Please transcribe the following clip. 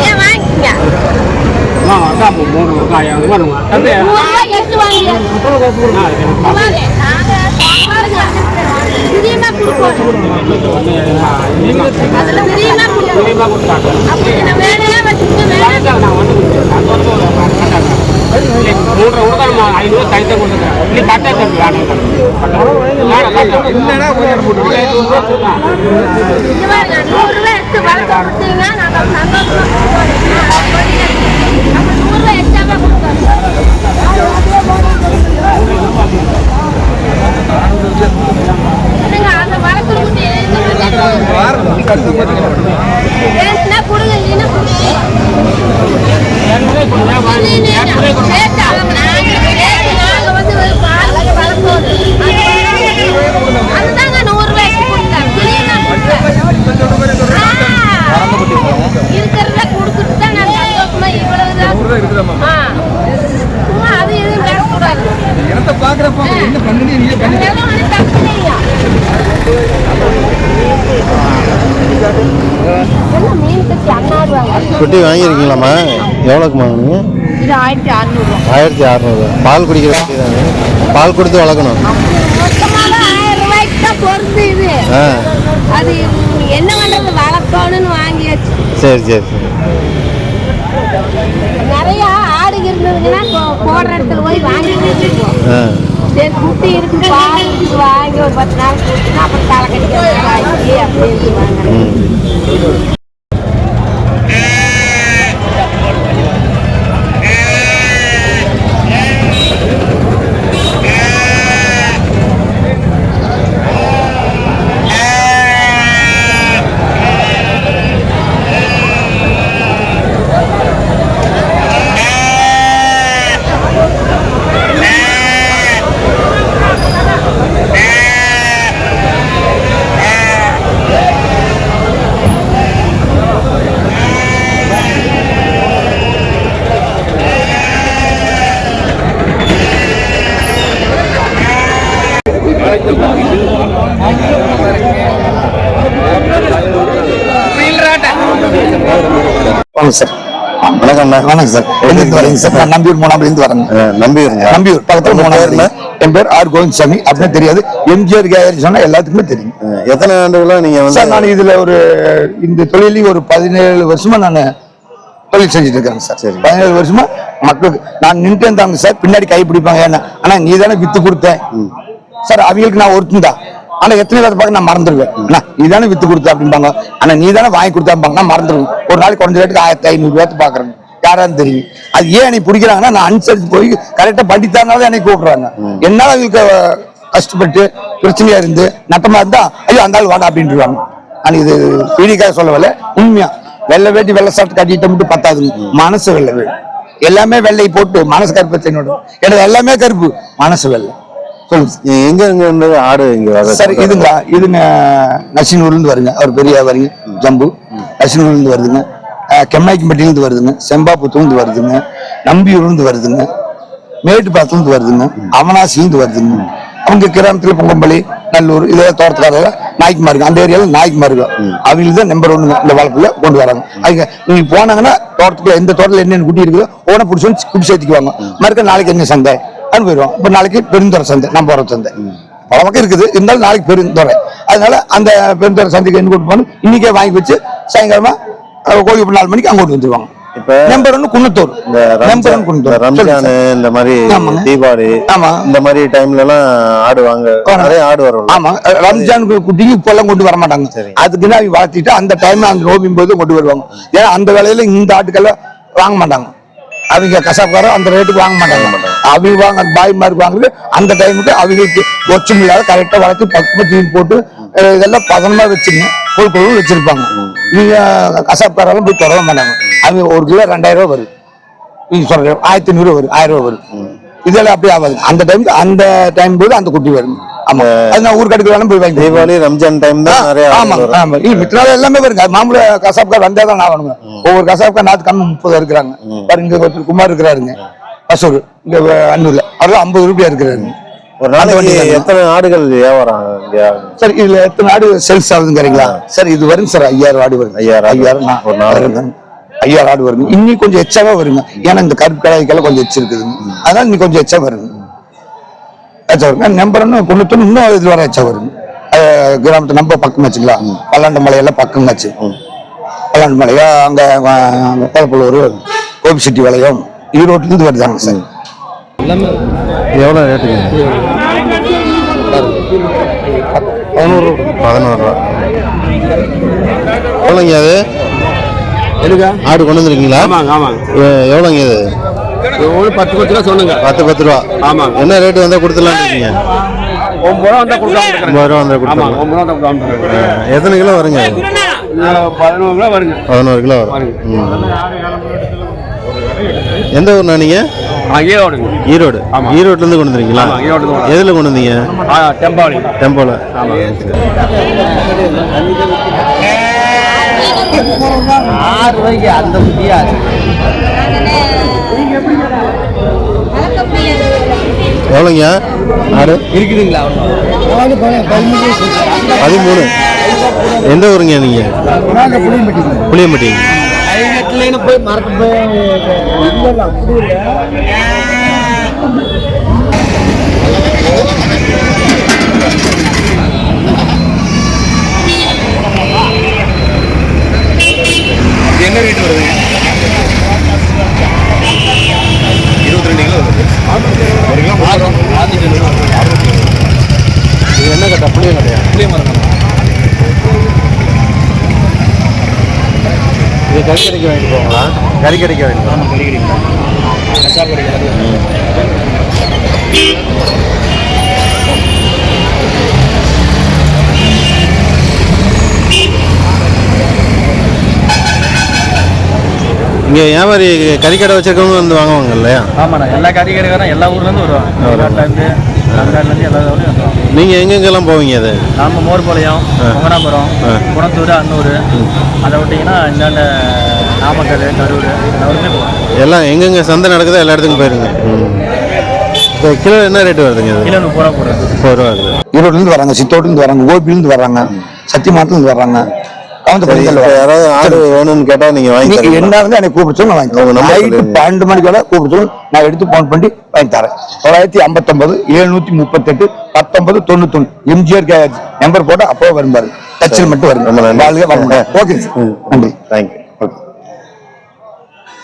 ஏன் வாங்கிக்கங்க அதான் அப்படி நான் வேலையா வச்சுட்டு வேலை மூன்றரை கூட நம்ம ஐநூறு கொடுத்துருக்கேன் தம்பி கொடுத்தீங்கன்னா நாங்க சந்தோஷமா கொடுப்போம். அப்ப நூறு ரூபாய் பாக்குறப்ப என்ன பண்ணுனீங்க நீங்க பண்ணி அதெல்லாம் வந்து தப்பு இல்லையா? என்ன மீன் கட்டி வாங்கியிருக்கீங்களாம்மா? எவ்வளோக்கு வாங்குனீங்க இது ஆயிரத்தி அறநூறு. பால் குடிக்கிற குட்டி தானே? பால் கொடுத்து வளர்க்கணும். அது என்ன பண்றது வளர்க்கணும்னு வாங்கியாச்சு. சரி சரி சரி. போய் வாங்கி வச்சுருக்கோம் ஆ. சரி குட்டி இருக்கு இருக்கு வாங்கி ஒரு பத்து நாள் கொடுத்துனா அப்புறம் தலை அப்படின்னு வாங்க சார். வணக்கம் வணக்கம் சார். எங்கிருந்து வரீங்க சார். நான் நம்பியூர் மூணாமலேருந்து வரேங்க ஆ, நம்பிடுங்க நம்பியூர். பக்கத்துல என்ன? என் பேர் ஆர் கோவிந்தசாமி. அப்படின்னு தெரியாது. எம்ஜிஆர் கேரி சொன்னா எல்லாத்துக்குமே தெரியும். எத்தனை ஆண்டுகளா நீங்க சார் நான் இதுல ஒரு இந்த தொழிலையும் ஒரு பதினேழு வருஷமா நான் தொழில் செஞ்சுட்டு இருக்கேன் சார். சரி. பதினேழு வருஷமா மக்களுக்கு நான் நின்று இருந்தாங்க சார். பின்னாடி கை பிடிப்பாங்க ஏன்னா ஆனா நீ தானே வித்து கொடுத்த சார் அவங்களுக்கு நான் ஒருத்தன் தான். ஆனா எத்தனை பேர் பார்க்க நான் மறந்துடுவேன். நீ தானே வித்து கொடுத்த அப்படிம்பாங்க. ஆனா நீ தானே வாங்கி கொடுத்தாம்பாங்க நான் மறந்துடுவேன். ஒரு நாளைக்கு குறைஞ்ச ரேட்டுக்கு ஆயிரத்தி ஐநூறு பேர்த்து பாக்குறேன் யாரான்னு தெரியும். அது ஏன் என்னை பிடிக்கிறாங்கன்னா நான் அனுசரிச்சு போய் கரெக்டா பண்ணித்தாருனாலும் என்னை கூப்பிடுறாங்க. என்னால அவங்களுக்கு கஷ்டப்பட்டு பிரச்சனையா இருந்து நட்டமா இருந்தா ஐயோ அந்த ஆள் வாடா அப்படின்ட்டுருவாங்க நான் இது பீடிக்காக சொல்லவில்லை உண்மையா. வெள்ளை வேட்டி வெள்ளை சட்டை கட்டிட்டு மட்டும் பத்தாது மனசு வெள்ளை. எல்லாமே வெள்ளை போட்டு மனசு கருப்பு என்னோட எனக்கு எல்லாமே கருப்பு. மனசு வெள்ளை. எங்க எங்க ஆடு இங்க சரி சார் இதுங்க இதுங்க நசினூர்ல இருந்து வருங்க அவர் பெரிய வரீங்க ஜம்பு. நசினூர்ல இருந்து வருதுங்க. அஹ், இருந்து வருதுங்க. செம்பாபுத்தூர்ல இருந்து வருதுங்க. நம்பியூர்ல இருந்து வருதுங்க. மேட்டுப்பாத்துல இருந்து வருதுங்க. அவனாசில இருந்து வருதுங்க. அவங்க கிராமத்துல பொங்கம்பள்ளி நல்லூர் இதே தோட்டத்துக்காரங்க நாய்க்குமா இருக்கு அந்த ஏரியாவில் நாய்க்குமா இருக்கு அவங்களுக்கு தான் நம்பர் ஒண்ணுங்க இந்த வளர்ப்புல கொண்டு வராங்க. அவங்க நீங்க போனாங்கன்னா தோட்டத்துக்குள்ள எந்த தோட்டத்தில் என்னென்ன குட்டி இருக்குதோ ஓன பிடிச்சி குட்டி சேர்த்துக்குவாங்க. மறுக்க நாளைக்கு என்ன சந்தை? அப்படின்னு போயிடுவோம் இப்போ நாளைக்கு பெருந்துறை சந்தை நம்ம போற சந்தை. பல பக்கம் இருக்குது. இருந்தாலும் நாளைக்கு பெருந்துறை. அதனால அந்த பெருந்துறை சந்தைக்கு என்ன கூட்டு போகணும்? இன்னைக்கே வாங்கி வச்சு சாயங்காலமா கோழி நாலு மணிக்கு அங்க கொண்டு வந்துருவாங்க. நம்பர் ஒன்று குன்னத்தூர். நம்பர் ரம்ஜான் ஒன்று இந்த குன்னத்தூர். ரம்ஜான் மாதிரி. தீபாவளி ஆமா. இந்த மாதிரி டைம்ல எல்லாம் ஆடு வாங்க ஆமா. நிறைய ஆடு வரும் ஆமா. அஹ், ரம்ஜானுக்கு குட்டிக்கு இப்ப எல்லாம் கொண்டு வர மாட்டாங்க. சரி. அதுக்குன்னு வளர்த்திட்டு அந்த டைம் அந்த நோம்பின் போது கொண்டு வருவாங்க. ஏன்னா அந்த வேலையில இந்த ஆட்டுக்கெல்லாம் வாங்க மாட்டாங்க. அவங்க கசாப்காரர் அந்த ரேட்டுக்கு வாங்க மாட்டாங்க. அவங்க வாங்க அந்த பாய் மாதிரி வாங்குறது அந்த டைமுக்கு அவங்களுக்கு ஒச்சம் இல்லாத கரெக்டா வளர்த்து பக்குவ தீன் போட்டு இதெல்லாம் பதனமா வச்சுங்க கொழு கொழு வச்சிருப்பாங்க. நீங்க கசாப்காரெல்லாம் போய் தொடர மாட்டாங்க. அவங்க ஒரு கிலோ ரெண்டாயிரம் ரூபாய் வருது நீங்க சொல்ற ஆயிரத்தி ஐநூறு வரும் ஆயிரம் ரூபாய் வரும். இதெல்லாம் அப்படியே ஆகாது. அந்த டைம் அந்த டைம் போது அந்த குட்டி வரும். ஆமா. அது நான் ஊர் கடைக்கு வேணாலும் போய் வாங்கி தீபாவளி ரம்ஜான் டைம் தான் நிறைய ஆமா ஆமா. இல்ல நாள் எல்லாமே வருங்க. மாமூல கசாப்கார் வந்தா தான் ஆகணுங்க ஒவ்வொரு கசாப்கார் நாத்து கம்மி முப்பது இருக்கிறாங்க. பாருங்க இங்க ஒருத்தர் குமார் இருக்கிறாருங்க. பசூர் இங்க அன்னூர்ல. அவர் ஐம்பது ரூபாய் இருக்கிறாரு ஒரு நாளைக்கு. எத்தனை ஆடுகள் வியாபாரம் சார் இதுல எத்தனை ஆடு சேல்ஸ் ஆகுதுங்கிறீங்களா? சார் இது வரும் சார் ஐயாயிரம் ஆடு வருது ஐயாயிரம். ஐயாயிரம் நான் ஒரு. வருங்க. ஐயாயிரம் ஆடு வருங்க. இன்னி கொஞ்சம் எச்சாவா வருங்க. ஏன்னா இந்த கருப்பு கடாய்க்கெல்லாம் கொஞ்சம் எச்சு இருக்குதுங்க அதனால இன்னி கொஞ்சம் எச்சா வருங்க. எச்சா வருங்க நம்பர் ஒன்று தொண்ணூத்தொன்று இன்னும் இது வர வருங்க அஹ் கிராமத்து நம்ம பக்கம் வச்சுக்கலாம். பல்லாண்டு மலையெல்லாம் பக்கம் வச்சு. பல்லாண்டு மலையா அங்க அங்க கோலப்பள்ளூர் கோபிச்செட்டி வளையம் ஈரோட்டுல இருந்து வருதாங்க சார். எவ்வளோ ரேட்டுங்க? பதினோரு பதினோரு ரூபா. எவ்வளோங்க அது? எனக்கா ஆடு கொண்டு வந்துருக்கீங்களா? ஆமாங்க ஆமாங்க. எவ்வளோங்க இது ஒரு பத்து பத்து ரூபா சொன்னுங்க பத்து பத்து ரூபா. ஆமாங்க. என்ன ரேட்டு வந்தால் கொடுத்துலான்னு இருக்கீங்க? ஒன்பது ரூபா வந்தா கொடுக்கலாம் ஒன்பது ரூபா வந்தால் ஆமாங்க கொடுத்துலாம் ஒன்பது ரூபா வந்தா கொடுக்கலாம் எத்தனை கிலோ வருங்க? அது? பதினோரு ரூபா வருங்க. பதினோரு கிலோ வரும். எந்த ஊர்ண்ணா நீங்க? ஈரோடு. ஆமா. ஈரோட்லேருந்து கொண்டு வந்துருக்கீங்களா ஆமா, ஈரோட்டுல இருந்து கொண்டு எதில் கொண்டு வந்தீங்க? ஆ டெம்பாவளி டெம்போல. ஆறு ரூபாய்க்கு அந்த முடியாது எவ்வளோங்க? ஆடு இருக்குதுங்களா? பதிமூணு எந்த ஊருங்க நீங்க? புளியம்பட்டி போய் இல்லை. என்ன ரேட் வருதுங்க இருபத்தி ரெண்டு கிலோ ஒரு கிலோ இது என்ன கட்டா புளிய கட்டையா புளிய மரம் கறிக்கடைக்கு வாங்கிட்டு போங்களா கறிக்கடைக்கு வாங்கிட்டு போங்க இங்கே வியாபாரி கறிக்கடை வச்சிருக்கவங்க வந்து வாங்குவாங்க இல்லையா? ஆமாண்ணா எல்லா காரிகரைக்காரன் எல்லா ஊர்லேருந்து வருவாங்க. ஈரோட்லேருந்து தமிழ்நாட்டிலேருந்து எல்லா ஊர்லேயும் வருவாங்க. நீங்கள் எங்கெங்கெல்லாம் போவீங்க அது? நம்ம மோர்பாளையம் கொங்கனாபுரம் குணத்தூர் அன்னூர். அதை விட்டிங்கன்னா இந்தாண்ட நாமக்கல் கரூர் எல்லா ஊருமே போவோம் எல்லாம் எங்கெங்க சந்தை நடக்குதோ எல்லா இடத்துக்கும் போயிருங்க. இப்போ கிலோ என்ன ரேட்டு வருதுங்க இது? கிலோ முப்பது ரூபா போடுறது. முப்பது ரூபா வருது ஈரோட்ல இருந்து வராங்க சித்தோட்டுல இருந்து வராங்க கோபில இருந்து வராங்க சத்தியமாட்டுல இருந்து வராங்க. யாராவது ஆடு வேணும்னு கேட்டா நீங்க வாங்கி? என்ன இருந்தா எனக்கு கூப்பிட்டு நான் வாங்கி நைட்டு. பன்னெண்டு மணிக்கு வரை கூப்பிட்டு நான் எடுத்து போன் பண்ணி வாங்கி தரேன். தொள்ளாயிரத்தி ஐம்பத்தொன்பது எழுநூத்தி முப்பத்தெட்டு பத்தொன்பது தொண்ணூத்தொன்னு. எம்ஜிஆர் நம்பர் போட்டா அப்போ வரும்பாரு டச்சில் மட்டும் வருங்க ஓகே சார் நன்றி. தேங்க்யூ